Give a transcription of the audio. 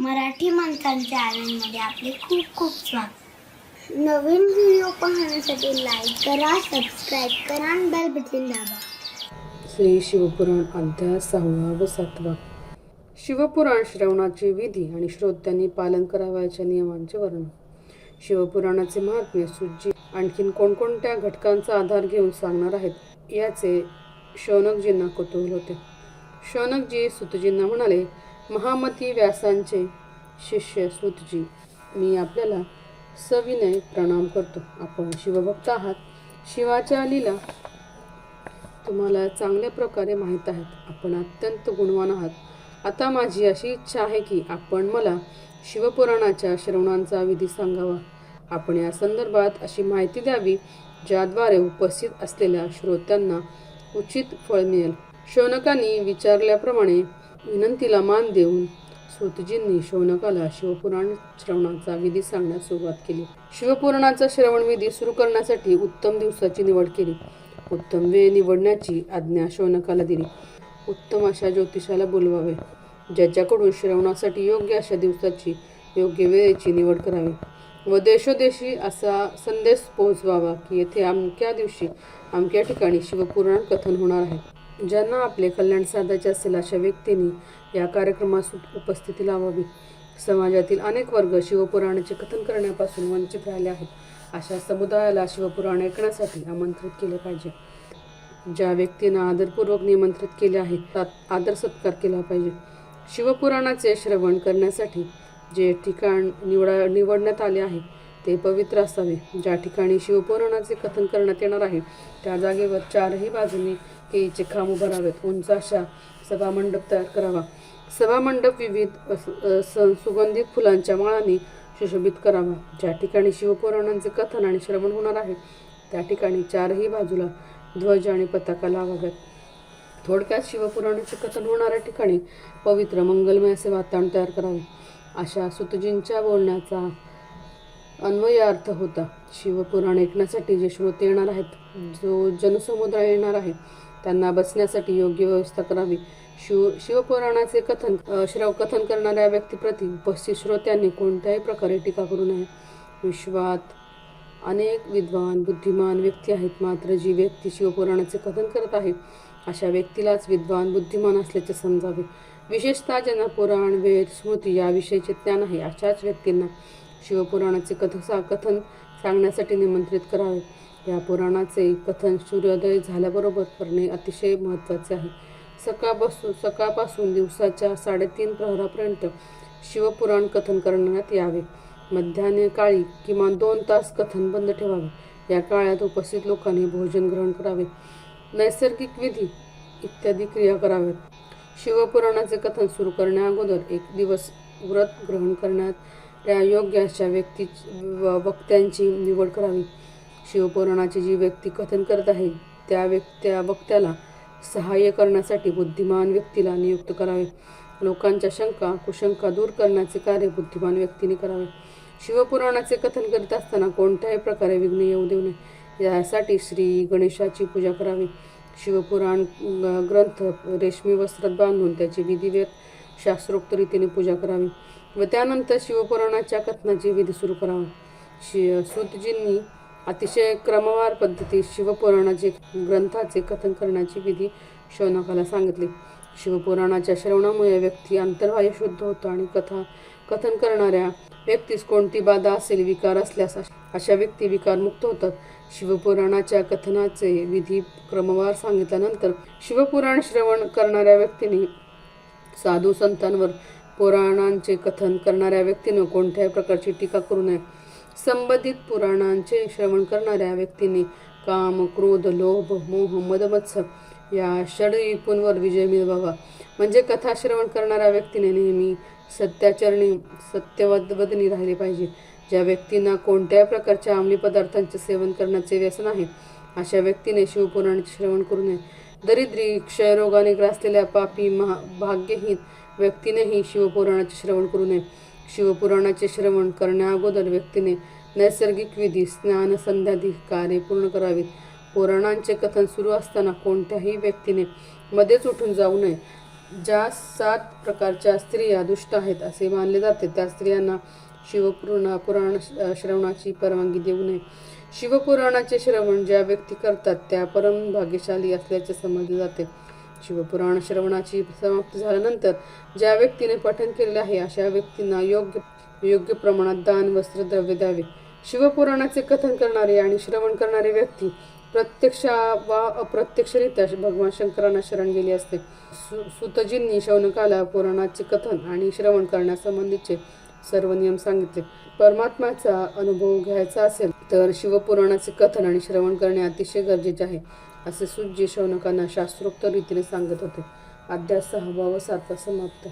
मराठी माणसांच्या आनंदमध्ये आपले खूप खूप स्वागत. नवीन व्हिडिओ पाहण्यासाठी लाईक करा सबस्क्राईब करा आणि बेल बटन दाबा. श्री शिवपुराण अध्याय सहावा व सातवा. शिवपुराण श्रवणाची विधी आणि श्रोत्यांनी पालन करावयाच्या नियमांचे वर्णन. शिवपुराणाचे महात्म्य सुज्जी आणखीन कोणकोणत्या घटकांचा आधार घेऊन सांगणार आहेत याचे शौनकजींना कुतूहल होते. शौनकजी सुतजींना म्हणाले महामती व्यासांचे शिष्य सुतजी मी आपल्याला सविनय प्रणाम करतो. आपण शिवभक्त आहात. शिवाच्या लीला तुम्हाला चांगल्या प्रकारे माहीत आहेत. आपण अत्यंत गुणवान आहात. आता माझी अशी इच्छा आहे की आपण मला शिवपुराणाच्या श्रवणांचा विधी सांगावा. आपण या संदर्भात अशी माहिती द्यावी ज्याद्वारे उपस्थित असलेल्या श्रोत्यांना उचित फळ मिळेल. शौनकांनी विचारल्याप्रमाणे विनंतीला मान देऊन सूतजींनी शौनकाला शिवपुराण श्रवणाचा विधी सांगण्यास सुरुवात केली. शिवपुराणाचा श्रवण विधी सुरू करण्यासाठी उत्तम दिवसाची निवड केली. उत्तम वेळ निवडण्याची आज्ञा शौनकाला दिली. उत्तम अशा ज्योतिषाला बोलवावे ज्याच्याकडून श्रवणासाठी योग्य अशा दिवसाची योग्य वेळेची निवड करावी. व देशोदेशी असा संदेश पोहोचवावा की येथे अमक्या दिवशी अमक्या ठिकाणी शिवपुराण कथन होणार आहे. ज्यांना आपले कल्याण साधायचे असेल अशा व्यक्तींनी या कार्यक्रमास उपस्थिती लावावी. समाजातील अनेक वर्ग शिवपुराणाचे कथन करण्यापासून वंचित राहिले आहेत. अशा समुदायाला शिवपुराण ऐकण्यासाठी आमंत्रित केले पाहिजे. ज्या व्यक्तींना आदरपूर्वक निमंत्रित केले आहे त्यात आदर सत्कार केला पाहिजे. शिवपुराणाचे श्रवण करण्यासाठी जे ठिकाण निवडा निवडण्यात आले आहे ते पवित्र असावे. ज्या ठिकाणी शिवपुराणाचे कथन करण्यात येणार आहे त्या जागेवर चारही बाजूंनी केळीचे खांब उभं उंच अशा सभा मंडप तयार करावा. सभा मंडप विविध स- सुगंधित फुलांच्या माळांनी सुशोभित करावा. ज्या ठिकाणी शिवपुराणांचे कथन आणि श्रवण होणार आहे त्या ठिकाणी चारही बाजूला ध्वज आणि पताका लावाव्यात. थोडक्यात शिवपुराणाचे कथन होणाऱ्या ठिकाणी पवित्र मंगलमय असे वातावरण तयार करावे. अशा सुतजींच्या बोलण्याचा अन्वयार्थ होता शिवपुराण ऐकण्यासाठी जे श्रोते येणार आहेत जो जनसमुदाय येणार आहे त्यांना बसण्यासाठी योग्य व्यवस्था करावी. शिव शिवपुराणाचे कथन श्रव कथन करणाऱ्या व्यक्तीप्रती उपस्थित श्रोत्यांनी कोणत्याही प्रकारे टीका करू नये. विश्वात अनेक विद्वान बुद्धिमान व्यक्ती आहेत मात्र जी व्यक्ती शिवपुराणाचे कथन करत आहे अशा व्यक्तीलाच विद्वान बुद्धिमान असल्याचे समजावे. विशेषतः ज्यांना पुराण वेद स्मृती याविषयीचे ज्ञान आहे अशाच व्यक्तींना शिवपुराणाचे कथ सा कथन सांगण्यासाठी निमंत्रित करावे. या पुराणाचे कथन सूर्योदय झाल्याबरोबर करणे अतिशय महत्त्वाचे आहे. सकाळपासून सकाळपासून दिवसाच्या साडेतीन प्रहरापर्यंत शिवपुराण कथन करण्यात यावे. मध्यान्ह काळी किमान दोन तास कथन बंद ठेवावे. या काळात उपस्थित लोकांनी भोजन ग्रहण करावे. नैसर्गिक विधी इत्यादी क्रिया कराव्यात. शिवपुराणाचे कथन सुरू करण्याअगोदर एक दिवस व्रत ग्रहण करण्यात त्या योग्य अशा व्यक्ती व वक्त्यांची निवड करावी. शिवपुराणाची जी व्यक्ती कथन करत आहे त्या व्यक्ती त्या वक्त्याला सहाय्य करण्यासाठी बुद्धिमान व्यक्तीला नियुक्त करावे. लोकांच्या शंका कुशंका दूर करण्याचे कार्य बुद्धिमान व्यक्तीने करावे. शिवपुराणाचे कथन करीत असताना कोणत्याही प्रकारे विघ्न येऊ देऊ नये यासाठी श्री गणेशाची पूजा करावी. शिवपुराण ग्रंथ रेशमी वस्त्रात बांधून त्याची विधिवेत शास्त्रोक्त रीतीने पूजा करावी व त्यानंतर शिवपुराणाच्या कथनाची विधी सुरू करावा. शि सूतजींनी अतिशय क्रमवार पद्धतीत शिवपुराणाचे ग्रंथाचे कथन करण्याची विधी शौनकाला सांगितली. शिवपुराणाच्या श्रवणामुळे व्यक्ती अंतर्वायू शुद्ध होतो आणि कथा कथन करणाऱ्या व्यक्तीस कोणती बाधा असेल विकार असल्यास अशा व्यक्ती विकारमुक्त होतात. शिवपुराणाच्या कथनाचे विधी क्रमवार सांगितल्यानंतर शिवपुराण श्रवण करणाऱ्या व्यक्तीने साधू संतांवर पुराणांचे कथन करणाऱ्या व्यक्तीनं कोणत्याही प्रकारची टीका करू नये. संबंधित पुराणांचे श्रवण करणाऱ्या व्यक्तींनी काम क्रोध लोभ मोह मदमत्स या षडरिपूंवर विजय मिळवावा. म्हणजे कथा श्रवण करणाऱ्या व्यक्तीने नेहमी सत्याचरणी सत्यवदनी राहिले पाहिजे. ज्या व्यक्तींना कोणत्याही प्रकारच्या अंमली पदार्थांचे सेवन करण्याचे व्यसन आहे अशा व्यक्तीने शिवपुराणाचे श्रवण करू नये. दरिद्री क्षयरोगाने ग्रासलेल्या पापी महा भाग्यहीन व्यक्तीनेही शिवपुराणाचे श्रवण करू नये. शिवपुराणाचे श्रवण करण्या अगोदर व्यक्तीने नैसर्गिक विधी स्नान संध्यादी कार्य पूर्ण करावीत. पुराणांचे कथन सुरू असताना कोणत्याही व्यक्तीने मध्येच उठून जाऊ नये. ज्या सात प्रकारच्या स्त्रिया दुष्ट आहेत असे मानले जाते त्या स्त्रियांना शिवपुराण पुराण श्रवणाची परवानगी देऊ नये. शिवपुराणाचे श्रवण ज्या व्यक्ती करतात त्या परम भाग्यशाली असल्याचे समजले जाते. शिवपुराण श्रवणाची समाप्ती झाल्यानंतर ज्या व्यक्तीने पठण केलेले आहे अशा व्यक्तींना योग्य योग्य प्रमाणात दान वस्त्र द्रव्य द्यावे. शिवपुराणाचे कथन करणारे आणि श्रवण करणारे व्यक्ती प्रत्यक्ष वा अप्रत्यक्षरित्या भगवान शंकरांना शरण गेली असते. सु सुतजींनी शौनकाला पुराणाचे कथन आणि श्रवण करण्यासंबंधीचे सर्व नियम सांगितले. परमात्म्याचा अनुभव घ्यायचा असेल तर शिवपुराणाचे कथन आणि श्रवण करणे अतिशय गरजेचे आहे. असे सूज्य शौनकांना शास्त्रोक्त रीतीने सांगत होते. अध्यास सहावा व सातवा समाप्त.